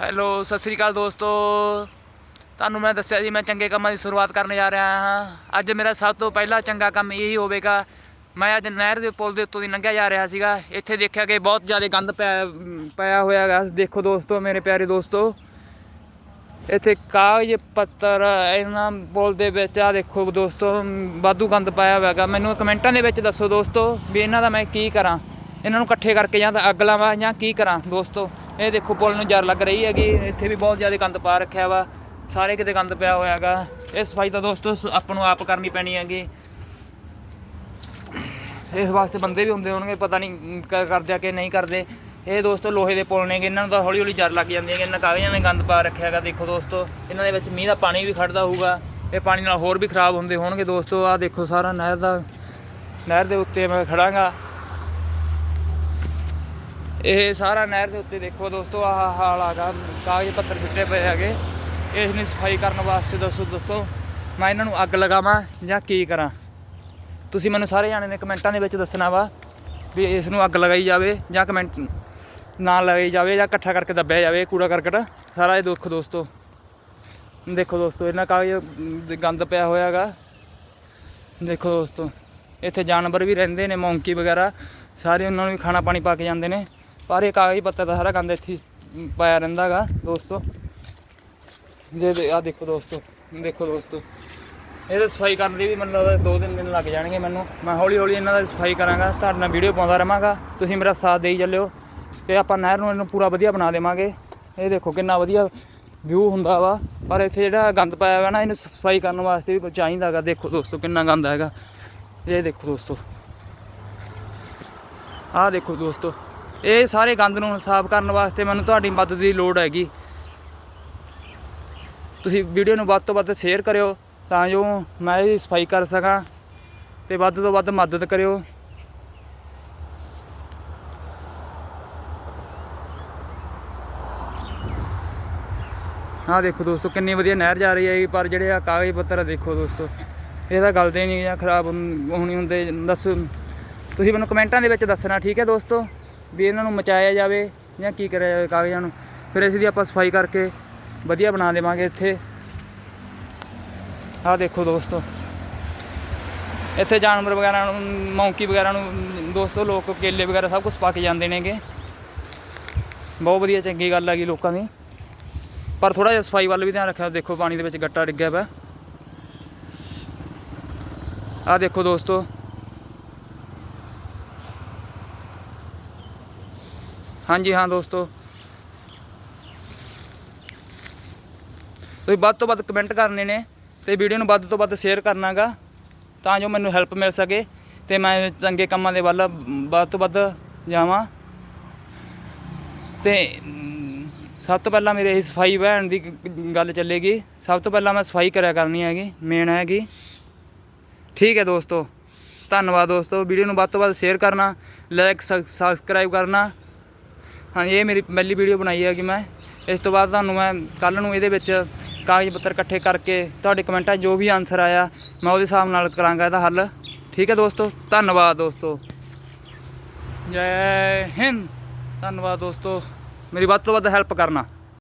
Hello, Sat Sri ਅਕਾਲ ਦੋਸਤੋ। ਤੁਹਾਨੂੰ ਮੈਂ ਦੱਸਿਆ ਜੀ, ਮੈਂ ਚੰਗੇ ਕੰਮਾਂ ਦੀ ਸ਼ੁਰੂਆਤ ਕਰਨ ਜਾ ਰਿਹਾ ਹਾਂ। ਅੱਜ ਮੇਰਾ ਸਭ ਤੋਂ ਪਹਿਲਾ ਚੰਗਾ ਕੰਮ ਇਹੀ ਹੋਵੇਗਾ। ਮੈਂ ਅੱਜ ਨਹਿਰ ਦੇ ਪੁਲ ਦੇ ਉੱਤੋਂ ਦੀ ਲੰਘਿਆ ਜਾ ਰਿਹਾ ਸੀਗਾ। ਇੱਥੇ ਦੇਖਿਆ ਕਿ ਬਹੁਤ ਜ਼ਿਆਦਾ ਗੰਦ ਪਿਆ ਪਿਆ ਹੋਇਆ ਹੈਗਾ। ਦੇਖੋ ਦੋਸਤੋ, ਮੇਰੇ ਪਿਆਰੇ ਦੋਸਤੋ। ਇੱਥੇ ਕਾਗਜ਼, ਪੱਤਰ, ਇਹਨਾਂ ਪੁਲ ਦੇ ਵਿੱਚ ਆ ਦੇਖੋ ਦੋਸਤੋ, ਵਾਧੂ ਗੰਦ ਪਾਇਆ ਹੋਇਆ ਹੈਗਾ। ਮੈਨੂੰ ਕਮੈਂਟਾਂ ਦੇ ਵਿੱਚ ਦੱਸੋ ਦੋਸਤੋ, ਵੀ ਇਹਨਾਂ ਦਾ ਮੈਂ ਕੀ ਕਰਾਂ? ਇਹਨਾਂ ਨੂੰ ਇਕੱਠੇ ਕਰਕੇ ਜਾਂ ਤਾਂ ਅੱਗ ਲਾਵਾਂ ਜਾਂ ਕੀ ਕਰਾਂ ਦੋਸਤੋ? ਇਹ ਦੇਖੋ ਪੁਲ ਨੂੰ ਜਰ ਲੱਗ ਰਹੀ ਹੈਗੀ, ਇੱਥੇ ਵੀ ਬਹੁਤ ਜ਼ਿਆਦਾ ਗੰਦ ਪਾ ਰੱਖਿਆ ਵਾ, ਸਾਰੇ ਕਿਤੇ ਗੰਦ ਪਿਆ ਹੋਇਆ ਹੈਗਾ। ਇਹ ਸਫ਼ਾਈ ਤਾਂ ਦੋਸਤੋ ਸ- ਆਪਾਂ ਨੂੰ ਆਪ ਕਰਨੀ ਪੈਣੀ ਹੈਗੀ। ਇਸ ਵਾਸਤੇ ਬੰਦੇ ਵੀ ਹੁੰਦੇ ਹੋਣਗੇ, ਪਤਾ ਨਹੀਂ ਕਰਦੇ ਆ ਕਿ ਨਹੀਂ ਕਰਦੇ। ਇਹ ਦੋਸਤੋ ਲੋਹੇ ਦੇ ਪੁਲ ਨੇਗੇ, ਇਹਨਾਂ ਨੂੰ ਤਾਂ ਹੌਲੀ ਹੌਲੀ ਜਰ ਲੱਗ ਜਾਂਦੀ ਹੈ ਇਹਨਾਂ ਕਾਗਜ਼ਾਂ ਨੇ ਗੰਦ ਪਾ ਰੱਖਿਆ ਹੈਗਾ, ਦੇਖੋ ਦੋਸਤੋ। ਇਹਨਾਂ ਦੇ ਵਿੱਚ ਮੀਂਹ ਦਾ ਪਾਣੀ ਵੀ ਖੜਦਾ ਹੋਊਗਾ, ਇਹ ਪਾਣੀ ਨਾਲ ਹੋਰ ਵੀ ਖਰਾਬ ਹੁੰਦੇ ਹੋਣਗੇ ਦੋਸਤੋ। ਆਹ ਦੇਖੋ ਸਾਰਾ ਨਹਿਰ ਦਾ, ਨਹਿਰ ਦੇ ਉੱਤੇ ਮੈਂ ਖੜਾਂਗਾ ਇਹ ਸਾਰਾ ਨਹਿਰ ਦੇ ਉੱਤੇ ਦੇਖੋ ਦੋਸਤੋ, ਆਹ ਹਾਲ ਆਗਾ। ਕਾਗਜ਼ ਪੱਤਰ ਸਿੱਟੇ ਪਏ ਹੈਗੇ। ਇਸ ਨੂੰ ਸਫ਼ਾਈ ਕਰਨ ਵਾਸਤੇ ਦੱਸੋ ਦੱਸੋ। ਮੈਂ ਇਹਨਾਂ ਨੂੰ ਅੱਗ ਲਗਾਵਾਂ ਜਾਂ ਕੀ ਕਰਾਂ? ਤੁਸੀਂ ਮੈਨੂੰ ਸਾਰੇ ਜਾਣੇ ਨੇ ਕਮੈਂਟਾਂ ਦੇ ਵਿੱਚ ਦੱਸਣਾ ਵਾ ਵੀ ਇਸ ਨੂੰ ਅੱਗ ਲਗਾਈ ਜਾਵੇ ਜਾਂ ਕਮੈਂਟ ਨਾ ਲਗਾਈ ਜਾਵੇ ਜਾਂ ਇਕੱਠਾ ਕਰਕੇ ਦੱਬਿਆ ਜਾਵੇ, ਕੂੜਾ ਕਰਕਟ। ਸਾਰਾ ਇਹ ਦੁੱਖ ਦੋਸਤੋ। ਦੇਖੋ ਦੋਸਤੋ, ਇਹਨਾਂ ਕਾਗਜ਼ ਗੰਦ ਪਿਆ ਹੋਇਆ ਹੈਗਾ। ਦੇਖੋ ਦੋਸਤੋ, ਇੱਥੇ ਜਾਨਵਰ ਵੀ ਰਹਿੰਦੇ ਨੇ, ਮੌਂਕੀ ਵਗੈਰਾ। ਸਾਰੇ ਉਹਨਾਂ ਨੂੰ ਵੀ ਖਾਣਾ ਪਾਣੀ ਪਾ ਕੇ ਜਾਂਦੇ ਨੇ। ਪਰ ਇਹ ਕਾਗਜ਼ ਪੱਤਰ ਦਾ ਸਾਰਾ ਗੰਦ ਇੱਥੇ ਪਾਇਆ ਰਹਿੰਦਾ ਹੈਗਾ ਦੋਸਤੋ। ਜੇ ਆ ਦੇਖੋ ਦੋਸਤੋ ਦੇਖੋ ਦੋਸਤੋ। ਇਹਦਾ ਸਫ਼ਾਈ ਕਰਨ ਲਈ ਵੀ ਮੈਨੂੰ ਲੱਗਦਾ ਦੋ ਤਿੰਨ ਦਿਨ ਲੱਗ ਜਾਣਗੇ ਮੈਨੂੰ। ਮੈਂ ਹੌਲੀ ਹੌਲੀ ਇਹਨਾਂ ਦਾ ਸਫ਼ਾਈ ਕਰਾਂਗਾ, ਤੁਹਾਡੇ ਨਾਲ ਵੀਡੀਓ ਪਾਉਂਦਾ ਰਹਾਂਗਾ। ਤੁਸੀਂ ਮੇਰਾ ਸਾਥ ਦੇਈ ਚੱਲਿਓ ਤੇ ਆਪਾਂ ਨਹਿਰ ਨੂੰ ਇਹਨੂੰ ਪੂਰਾ ਵਧੀਆ ਬਣਾ ਦੇਵਾਂਗੇ। ਇਹ ਦੇਖੋ ਕਿੰਨਾ ਵਧੀਆ ਵਿਊ ਹੁੰਦਾ ਵਾ। ਪਰ ਇੱਥੇ ਜਿਹੜਾ ਗੰਦ ਪਾਇਆ ਹੋਇਆ ਨਾ, ਇਹਨੂੰ ਸਫ਼ਾਈ ਕਰਨ ਵਾਸਤੇ ਵੀ ਚਾਹੀਦਾ ਹੈਗਾ ਦੇਖੋ ਦੋਸਤੋ ਕਿੰਨਾ ਗੰਦ ਹੈਗਾ। ਇਹ ਦੇਖੋ ਦੋਸਤੋ। ਆਹ ਦੇਖੋ ਦੋਸਤੋ। ਇਹ ਸਾਰੇ ਗੰਦ ਨੂੰ ਸਾਫ਼ ਕਰਨ ਵਾਸਤੇ ਮੈਨੂੰ ਤੁਹਾਡੀ ਮਦਦ ਦੀ ਲੋੜ ਹੈਗੀ। ਤੁਸੀਂ ਵੀਡੀਓ ਨੂੰ ਵੱਧ ਤੋਂ ਵੱਧ ਸ਼ੇਅਰ ਕਰਿਓ ਤਾਂ ਜੋ ਮੈਂ ਇਹਦੀ ਸਫ਼ਾਈ ਕਰ ਸਕਾਂ ਤੇ ਵੱਧ ਤੋਂ ਵੱਧ ਮਦਦ ਕਰਿਓ। ਆਹ ਦੇਖੋ ਦੋਸਤੋ, ਕਿੰਨੀ ਵਧੀਆ ਨਹਿਰ ਜਾ ਰਹੀ ਹੈ ਪਰ ਜਿਹੜੇ ਆ ਕਾਗਜ਼ ਪੱਤਰ ਆ ਦੇਖੋ ਦੋਸਤੋ, ਇਹ ਤਾਂ ਗਲਦੇ ਨਹੀਂ ਜਾਂ ਖਰਾਬ ਹੋਣੀ ਹੁੰਦੇ, ਦੱਸ। ਤੁਸੀਂ ਮੈਨੂੰ ਕਮੈਂਟਾਂ ਦੇ ਵਿੱਚ ਦੱਸਣਾ, ਠੀਕ ਹੈ ਦੋਸਤੋ? ਵੀ ਇਹਨਾਂ ਨੂੰ ਮਚਾਇਆ ਜਾਵੇ ਜਾਂ ਕੀ ਕਰਿਆ ਜਾਵੇ ਕਾਗਜ਼ਾਂ ਨੂੰ। ਫਿਰ ਇਸ ਦੀ ਆਪਾਂ ਸਫ਼ਾਈ ਕਰਕੇ ਵਧੀਆ ਬਣਾ ਦੇਵਾਂਗੇ ਇੱਥੇ। ਆਹ ਦੇਖੋ ਦੋਸਤੋ। ਇੱਥੇ ਜਾਨਵਰ ਵਗੈਰਾ ਨੂੰ, ਮੌਂਕੀ ਵਗੈਰਾ ਨੂੰ, ਦੋਸਤੋ, ਲੋਕ ਕੇਲੇ ਵਗੈਰਾ ਸਭ ਕੁਝ ਪਾ ਕੇ ਜਾਂਦੇ ਨੇਗੇ। ਬਹੁਤ ਵਧੀਆ, ਚੰਗੀ ਗੱਲ ਹੈਗੀ ਲੋਕਾਂ ਦੀ। ਪਰ ਥੋੜਾ ਜਿਹਾ ਸਫ਼ਾਈ ਵੱਲ ਵੀ ਧਿਆਨ ਰੱਖਿਆ, ਦੇਖੋ ਪਾਣੀ ਦੇ ਵਿੱਚ ਗੱਟਾ ਡਿੱਗਿਆ ਪਿਆ। ਆਹ ਦੇਖੋ ਦੋਸਤੋ। ਹਾਂਜੀ, ਹਾਂ ਦੋਸਤੋ। ਤੁਸੀਂ ਵੱਧ ਤੋਂ ਵੱਧ ਕਮੈਂਟ ਕਰਨੇ ਨੇ ਤੇ ਵੀਡੀਓ ਨੂੰ ਵੱਧ ਤੋਂ ਵੱਧ ਸ਼ੇਅਰ ਕਰਨਾਗਾ ਤਾਂ ਜੋ ਮੈਨੂੰ ਹੈਲਪ ਮਿਲ ਸਕੇ ਤੇ ਮੈਂ ਚੰਗੇ ਕੰਮਾਂ ਦੇ ਵੱਲ ਵੱਧ ਤੋਂ ਵੱਧ ਜਾਵਾਂ। ਤੇ ਸਭ ਤੋਂ ਪਹਿਲਾਂ ਮੇਰੇ ਇਹ ਸਫ਼ਾਈ ਬਹਿਣ ਦੀ ਗੱਲ ਚੱਲੇਗੀ। ਸਭ ਤੋਂ ਪਹਿਲਾਂ ਮੈਂ ਸਫ਼ਾਈ ਕਰਿਆ ਕਰਨੀ ਹੈਗੀ ਮੇਨ ਹੈਗੀ। ਠੀਕ ਹੈ ਦੋਸਤੋ। ਧੰਨਵਾਦ ਦੋਸਤੋ ਵੀਡੀਓ ਨੂੰ ਵੱਧ ਤੋਂ ਵੱਧ ਸ਼ੇਅਰ ਕਰਨਾ ਲਾਈਕ ਸਬਸਕ੍ਰਾਈਬ ਕਰਨਾ ਹਾਂਜੀ, ਇਹ ਮੇਰੀ ਪਹਿਲੀ ਵੀਡੀਓ ਬਣਾਈ ਹੈ ਕਿ ਮੈਂ। ਇਸ ਤੋਂ ਬਾਅਦ ਤੁਹਾਨੂੰ ਮੈਂ ਕੱਲ ਨੂੰ ਇਹਦੇ ਵਿੱਚ ਕਾਗਜ਼ ਪੱਤਰ ਇਕੱਠੇ ਕਰਕੇ ਤੁਹਾਡੇ ਕਮੈਂਟਾਂ ਜੋ ਵੀ ਆਨਸਰ ਆਇਆ, ਮੈਂ ਉਹਦੇ ਹਿਸਾਬ ਨਾਲ ਕਰਾਂਗਾ ਇਹਦਾ ਹੱਲ। ਠੀਕ ਹੈ ਦੋਸਤੋ? ਧੰਨਵਾਦ ਦੋਸਤੋ। ਜੈ ਹਿੰਦ। ਧੰਨਵਾਦ ਦੋਸਤੋ। ਮੇਰੀ ਵੱਧ ਤੋਂ ਵੱਧ ਹੈਲਪ ਕਰਨਾ।